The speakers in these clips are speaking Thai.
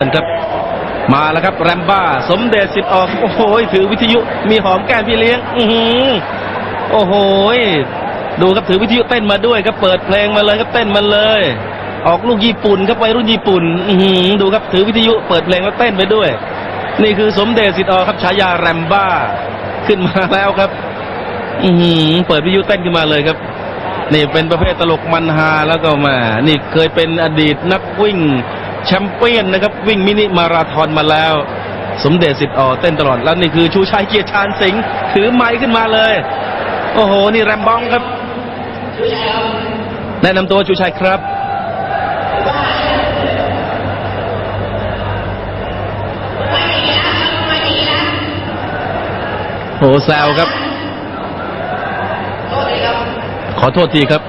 ครับมาแล้วครับ แรมบ้า สมเด็จสิทธิ์ออก โอ้โหถือวิทยุมีหอมแก้มพี่เลี้ยงอือหือโอ้โหดูครับถือวิทยุเต้นมาด้วยครับเปิดเพลงมาเลยครับเต้นมาเลย ออกลูกญี่ปุ่นครับวัยรุ่นญี่ปุ่น อือหือดูครับถือวิทยุเปิดเพลงแล้วเต้นไปด้วย นี่คือสมเด็จสิทธิ์ออกครับฉายาแรมบ้า ขึ้นมาแล้วครับอือหือเปิดวิทยุเต้นขึ้นมาเลยครับ นี่เป็นประเภทตลกมันฮาแล้วก็มา นี่เคยเป็นอดีตนักวิ่ง แชมเปี้ยนนะครับ วิ่งมินิมาราธอนมาแล้ว สมเด็จสิทธิ์ออเต้นตลอดแล้วนี่คือชูชัยเกียรติชาญสิงห์ถือไม้ขึ้นมาเลย โอ้โห นี่แรมบ้องครับ แนะนำตัวชูชัยครับโหแซวครับ ขอโทษทีครับ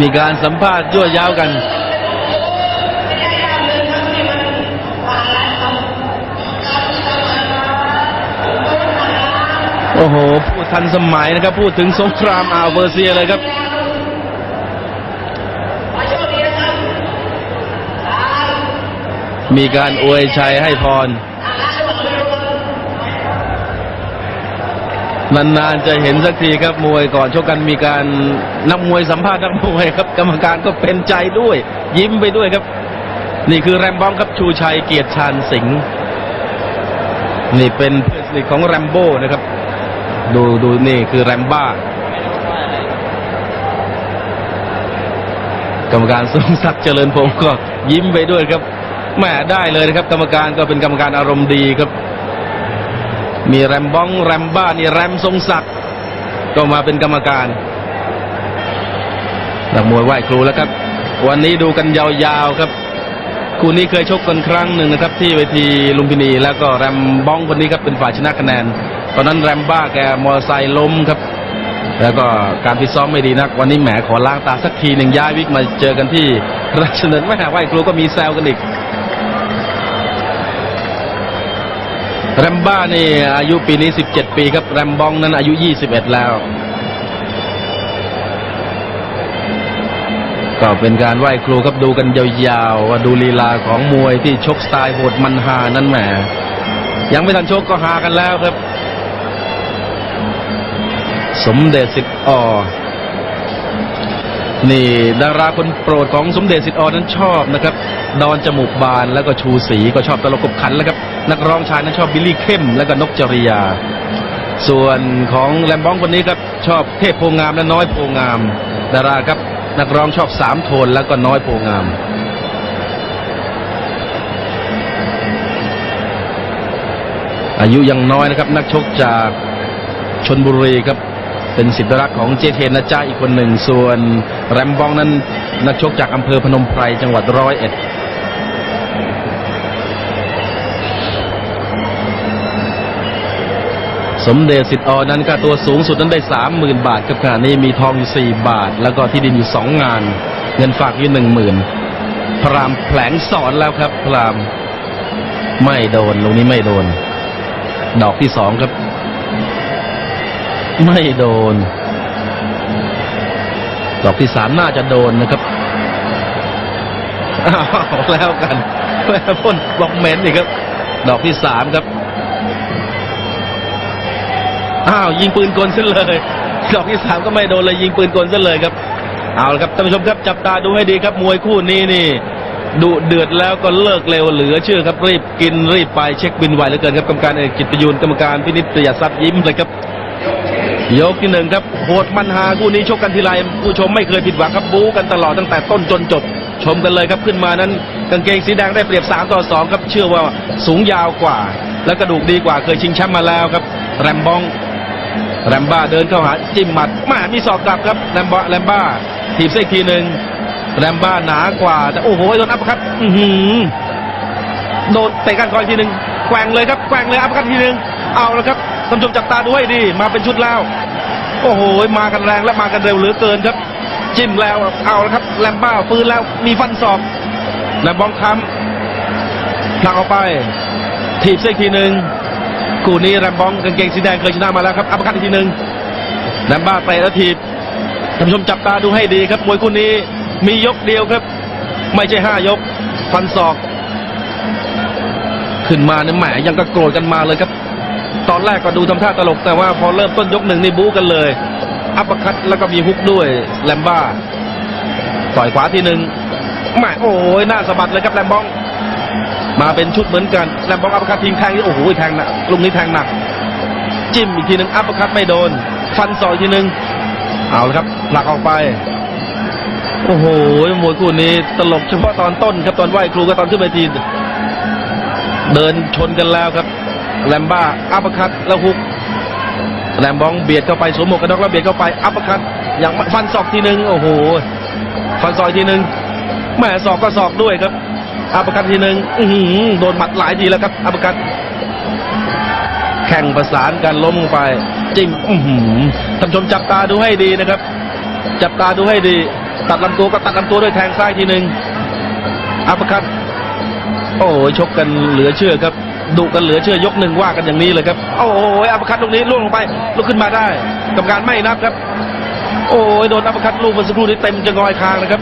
มีการสัมภาษณ์ยั่วยาวกัน โอ้โห พูดทันสมัยนะครับ พูดถึงสงครามอาเปอร์เซียเลยครับมีการอวยชัยให้พร นานๆจะเห็นสักทีครับมวยก่อนชกกันมีการนักมวยสัมภาษณ์นักมวยครับ กรรมการก็เป็นใจด้วย ยิ้มไปด้วยครับ นี่คือแรมบอมครับชูชัยเกียรติชาญสิงห์นี่เป็นเพื่อนสนิทของแรมโบ้นะครับ ดูดูนี่คือแรมบ้ากรรมการทรงศักดิ์เจริญพงศ์ก็ยิ้มไปด้วยครับแหมได้เลยนะครับ กรรมการก็เป็นกรรมการอารมณ์ดีครับ มีแรมบ้องแรมบ้านี่แรมทรงศักดิ์ก็มาเป็นกรรมการนักมวยไหว้ครูแล้วครับ วันนี้ดูกันยาวๆครับคู่นี้เคยชกกันครั้งหนึ่งนะครับ ที่เวทีลุมพินี แล้วก็แรมบ้องคนนี้ครับเป็นฝ่ายชนะคะแนนตอนนั้นแรมบ้าแกมอเตอร์ไซค์ล้มครับ แล้วก็การฟิซ้อมไม่ดีนัก วันนี้แหมขอล้างตาสักทีหนึ่งย้ายวิกมาเจอกันที่ราชดำเนินไม่หาไหว้ครูก็มีแซวกันอีก แรมบ้านี่อายุปีนี้ 17 ปีครับ แรมบองนั้นอายุ 21 แล้ว ก็เป็นการไหว้ครูครับดูกันยาวๆว่าดูลีลาของมวยที่ชกสไตล์โหดมันฮานั้นแหมยังไม่ทันชกก็ฮากันแล้วครับ สมเด็จสิทธิ์อนี่ดาราคนโปรดของสมเด็จสิทธิ์อนั้นชอบนะครับ ดอนจมูกบานแล้วก็ชูศรีก็ชอบตลกขบขันแล้วครับ นักร้องชายนั้นชอบบิลลี่เข้ม แล้วก็นกจริยา ส่วนของแรมบ้องคนนี้ครับชอบเทพโพงามและน้อยโพงาม ดาราครับนักร้องชอบสามโทนแล้วก็น้อยโพงามอายุยังน้อยนะครับ นักชกจากชนบุรีครับ เป็นสิทธิรักของเจเทนนะจ้าอีกคนหนึ่ง ส่วนแรมบองนั้นนักชกจากอำเภอพนมไพรจังหวัดร้อยเอ็ด สมเด็จสิทธิ์อนั้นค่าตัวสูงสุดนั้นได้สามหมื่นบาทครับขณะนี้มีทองอยู่สี่บาท แล้วก็ที่ดินอยู่สองงาน เงินฝากอยู่หนึ่งหมื่นพรามแผลงสอนแล้วครับพรามไม่โดนตรงนี้ไม่โดน ดอกที่สองครับ ไม่โดน ดอกที่สามน่าจะโดนนะครับอ้าวแล้วกันแล้วพ่นบอกเหม็นอีกครับ ดอกที่สามครับ อ้าวยิงปืนกลซะเลยดอกที่สามก็ไม่โดนเลยยิงปืนกลซะเลยครับ เอาละครับท่านผู้ชมครับจับตาดูให้ดีครับมวยคู่นี้นี่ดุเดือดแล้วก็เลิกเร็วเหลือเชื่อครับรีบกินรีบไปเช็คบินไวเหลือเกินครับกรรมการเอกกิตประยูนกรรมการพินิจประหยัดทรัพย์ยิ้มเลยครับยกที่หนึ่งครับโหดมันหาคู่นี้ชกกันทีไรผู้ชมไม่เคยผิดหวังครับบู๊กันตลอดตั้งแต่ต้นจนจบ ชมกันเลยครับขึ้นมานั้นกางเกงสีแดงได้เปรียบ3ต่อ2ครับเชื่อว่าสูงยาวกว่า และกระดูกดีกว่าเคยชิงแชมป์มาแล้วครับ แรมบอง แรมบ้าเดินเข้าหาจิ้มหมัดมามีศอกกลับครับแรมบ้าแรมบ้าถีบเส้นทีหนึ่งแรมบ้าหนากว่าแต่โอ้โหโดนอัพครับอือหือโดนเตะกันก่อนทีหนึ่งแกว่งเลยครับแกว่งเลยอัพกันทีหนึ่งเอาและครับท่านผู้ชมจับตาดูให้ดีมาเป็นชุดแล้ว โอ้โหมากันแรงและมากันเร็วเหลือเกินครับ จิ้มแล้วเอาและครับแรมบ้าปืนแล้วมีฟันศอกแรมบองค้ำผลักออกไปถีบเส้นทีหนึ่ง คู่นี้แรมบองกางเกงสีแดงเคยชนะมาแล้วครับอัปคัตอีกทีหนึ่งแรมบ้าเตะแล้วทีบท่านผู้ชมจับตาดูให้ดีครับมวยคู่นี้มียกเดียวครับ ไม่ใช่ห้ายกฟันศอก ขึ้นมาเนี่ยแหมยังกระโกรธกันมาเลยครับ ตอนแรกก็ดูทำท่าตลก แต่ว่าพอเริ่มต้นยกหนึ่งนี่บู๊กันเลย อัปคัตแล้วก็มีฮุกด้วยแลมบ้าต่อยขวาทีหนึ่งแหมโอ้ยหน้าสะบัดเลยครับแลมบอง มาเป็นชุดเหมือนกันแลมบองอัปคัตทิ้งแทงนี่โอ้โหแทงหนักลุงนี้แทงหนัก จิ้มอีกทีหนึ่งอัปคัตไม่โดน ฟันศอกทีหนึ่งเอาละครับผลักออกไป โอ้โหมวยคู่นี้ตลกเฉพาะตอนต้นครับตอนไหวครูก็ตอนขึ้นเวทีเดินชนกันแล้วครับแลมบ้าอัปคัตแล้วฮุกแลมบองเบียดเข้าไปสวมหมวกกันน็อกแล้วเบียดเข้าไปอัปคัตอย่างฟันศอกทีหนึ่งโอ้โหฟันศอกทีหนึ่งแม่ศอกก็ศอกด้วยครับ อัปเปอร์คัตทีหนึ่งโดนหมัดหลายทีแล้วครับอัปเปอร์คัตแข่งประสานกันล้มลงไปจิ้มอื้อหือท่านชมจับตาดูให้ดีนะครับ จับตาดูให้ดี ตัดลำตัวก็ตัดลำตัวด้วยแทงซ้ายทีหนึ่งอัปเปอร์คัตโอ้ยชกกันเหลือเชื่อครับดุกันเหลือเชื่อยกหนึ่งว่ากันอย่างนี้เลยครับ โอ้ยอัปเปอร์คัตลูกนี้ล่วงลงไปลุกขึ้นมาได้กรรมการไม่นับครับ โอ้ยโดนอัปเปอร์คัตลูกเมื่อสักครู่นี้เต็มจะงอยคางนะครับ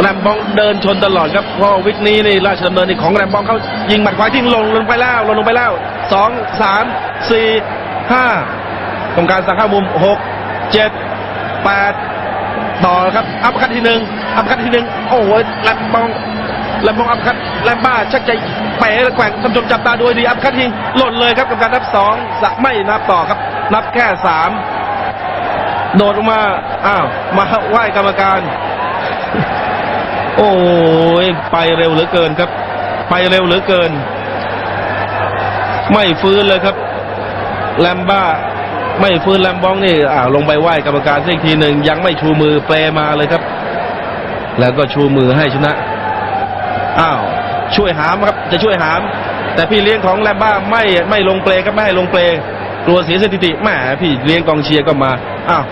แรมบองเดินชนตลอดครับเพราะวิกนี้นี่ราชดำเนินนี่ของแรมบองเขายิงหมัดขวาทิ้งลงลงไปแล้วลงลงไปแล้วสองสามสี่ห้ากรรมการสั่งข้ามุมหกเจ็ดแปดต่อครับอัพคัตทีหนึ่งอัพคัตทีหนึ่งโอ้โหแลมบองแลมบองอัพคัตแลมบ้าชักใจะเป๋แกว่งท่านผู้ชมจับตาดูให้ดีอัพคัตทีหล่นเลยครับกับการนับสองสะไม่นับต่อครับ นับแค่สามโดดลงมา อ้าว มาไหว้กรรมการ โอ้ยไปเร็วเหลือเกินครับ ไปเร็วเหลือเกิน ไม่ฟื้นเลยครับ แลมบ้า ไม่ฟื้นแลมบองนี่อ่าลงไปไหว้กรรมการสักอีกทีหนึ่งยังไม่ชูมือเปรมาเลยครับ แล้วก็ชูมือให้ชนะอ้าวช่วยหามครับ จะช่วยหาม แต่พี่เลี้ยงของแลมบ้าไม่ไม่ลงเปลครับไม่ให้ลงเปลกลัวเสียสถิติแหมพี่เลี้ยงกองเชียร์ก็มาอ้าว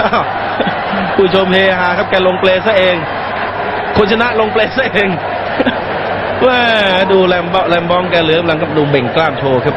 อ้าวผู้ชมเฮฮาครับแกลงเปลซะเอง คนชนะลงเปลซะเองแหมดูแลมบอแลมบองแกเหลือกำลังครับดูเบ่งกล้ามโชว์ครับ